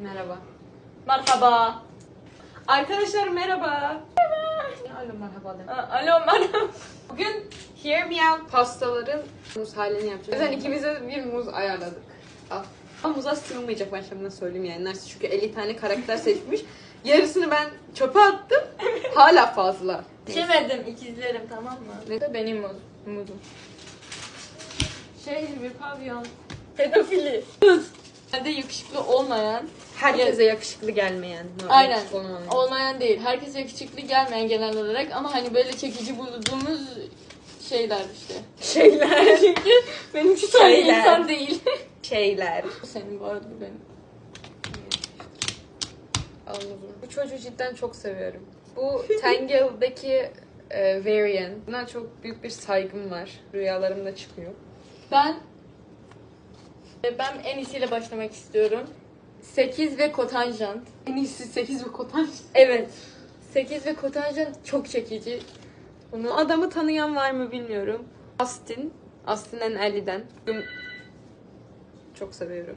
Merhaba. Merhaba. Arkadaşlar merhaba. Alo merhaba de. Aa, Alo merhaba. Bugün Hear Me Out pastaların muz halini yapacağız. O yüzden ikimize bir muz ayarladık. Al. Ama muza sığmayacak şimdiden söyleyeyim yani. Nersi çünkü 50 tane karakter seçmiş. Yarısını ben çöpe attım. Hala fazla. Sevedim ikizlerim tamam mı? Ne? Ne? Benim muz, muzum. Şey bir pavyon. Pedofili. Nerede yakışıklı olmayan. Herkese yakışıklı gelmeyen. Aynen. yakışıklı olmayan. Olmayan değil. Herkes yakışıklı gelmeyen genel olarak ama hani böyle çekici bulduğumuz şeyler işte. Şeyler. Çünkü benim iki tane Şeyler. insan değil. Şeyler. Senin bu arada bu benim. Anladım. Bu çocuğu cidden çok seviyorum. Bu Tangle'daki e, Varian. Buna çok büyük bir saygım var. Rüyalarımda çıkıyor. Ben ben en iyisiyle başlamak istiyorum. 8 ve kotanjant. En iyisi 8 ve kotanj. Evet. 8 ve kotanjant çok çekici. Bunu Adamı tanıyan var mı bilmiyorum. Austin. Austin'den 50'den. Çok seviyorum.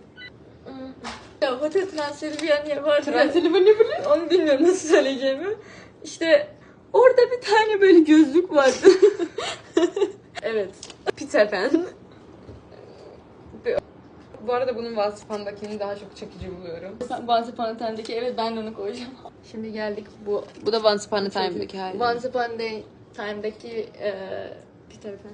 ya Hotel Transylvania var. Transylvania bile. Onu bilmiyorum nasıl söyleyeceğimi. İşte orada bir tane böyle gözlük vardı. evet. Peter Pan. Bu arada bunun Vasıfan'dakini daha çok çekici buluyorum. Once Upon a Time'daki evet ben de onu koyacağım. Şimdi geldik bu Bu da Once Upon a Time'daki hali. Once Upon a Time'daki e, Peter Pan.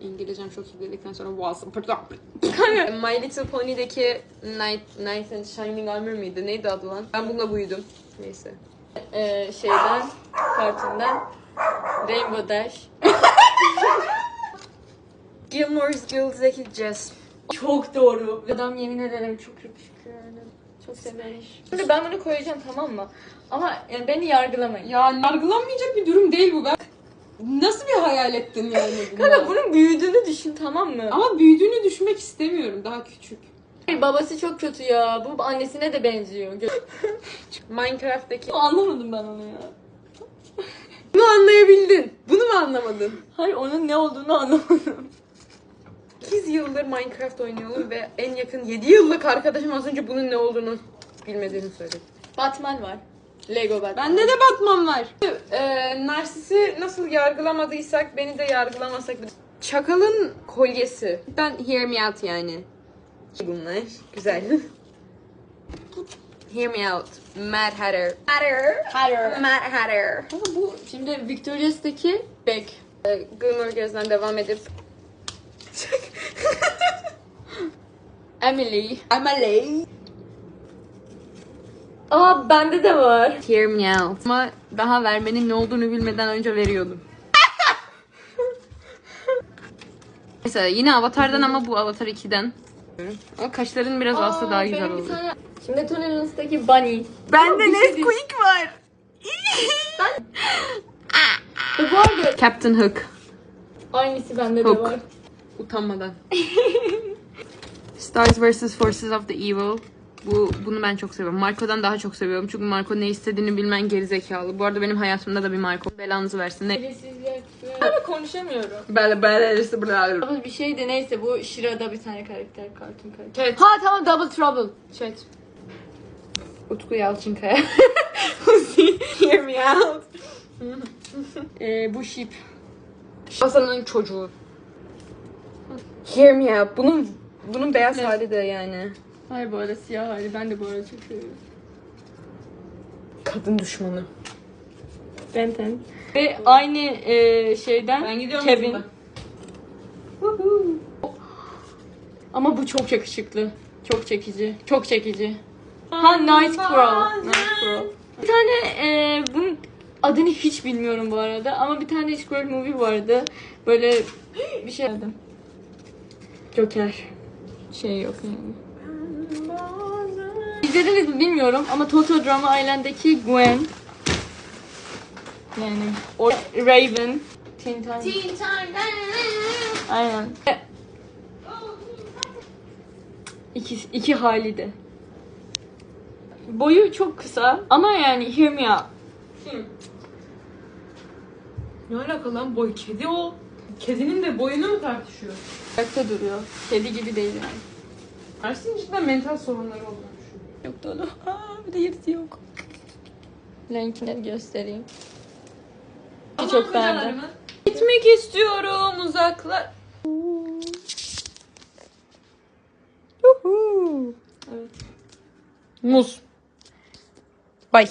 İngilizcem çok iyi dedikten sonra Once Upon a Time. My Little Pony'deki Night, Night and Shining Armor mıydı? Neydi adı lan? Ben bununla büyüdüm. Neyse. E, şeyden, kartından Rainbow Dash. Gilmore's Guild'daki Jess. Çok doğru. Adam yemin ederim çok yakışıklı yani. Çok severim. Şimdi ben bunu koyacağım tamam mı? Ama yani beni yargılamayın. Ya yargılanmayacak bir durum değil bu. Ben nasıl bir hayal ettin yani bunu? Kanka bunun büyüdüğünü düşün tamam mı? Ama büyüdüğünü düşünmek istemiyorum. Daha küçük. Hayır, babası çok kötü ya. Bu annesine de benziyor. Gö- Minecraft'taki... Anlamadım ben onu ya. Bunu anlayabildin. Bunu mu anlamadın? Hayır onun ne olduğunu anlamadım. 8 yıldır Minecraft oynuyorum ve en yakın 7 yıllık arkadaşım az önce bunun ne olduğunu bilmediğini söyledi. Batman var. Lego Batman. Bende de Batman var. Ee, Narsis'i nasıl yargılamadıysak beni de yargılamasak. Çakalın kolyesi. Ben hear me out yani. Bunlar güzel. hear me out. Mad Hatter. Hatter. Hatter. Mad Hatter. Ama bu şimdi Victoria's'taki Beck. Ee, Girls'den devam edip Emily. Emily. Aa bende de var. Hear me out. Ama daha vermenin ne olduğunu bilmeden önce veriyordum. Mesela yine Avatar'dan ama bu Avatar 2'den. Ama kaşların biraz alsa daha güzel olur. tane- Şimdi Robbins' Bunny. Bende şey. Nesquik var. Ve bu arada Captain Hook. aynısı bende de Hook. var. Utanmadan. Stars vs. Forces of the Evil. Bu bunu ben çok seviyorum. Marco'dan daha çok seviyorum. Çünkü Marco ne istediğini bilmen gerizekalı. Bu arada benim hayatımda da bir Marco. Belanızı versin. Ne? Ben konuşamıyorum. Böyle böyle böyle. Double bir şeydi neyse bu Shira'da bir tane karakter, kartun karakter. Evet. Ha tamam Double Trouble. Chat. Utku Yalçınkaya. Hear me out. Ee, bu ship. Hasan'ın çocuğu. Hear me out. Bunun bunun beyaz Ne? hali de yani. Hayır bu arada siyah hali. Ben de bu arada çok seviyorum. Kadın düşmanı. Benten. Ve aynı e, şeyden Ben gidiyorum Kevin. Ama bu çok yakışıklı. Çok çekici. Çok çekici. Ha Nightcrawl. Nightcrawl. Bir tane e, bunun adını hiç bilmiyorum bu arada ama bir tane Squirrel movie vardı. Böyle bir şey. Joker. Şey yok yani. İzlediniz mi bilmiyorum ama Toto Drama Island'daki Gwen. Yani o Raven. Teen Titans. Aynen. İki, iki hali de. Boyu çok kısa ama yani hear me out. Ne alaka lan boy kedi o. Kedinin de boyunu mu tartışıyor? Ayakta duruyor. Kedi gibi değil yani. Ersin cidden mental sorunları olduğunu düşünüyorum. Yok dolu. Aa, bir de yırtı yok. Renkini göstereyim. Aman Çok beğendim. Gitmek istiyorum uzaklar. Uhu. Evet. Muz. Bay.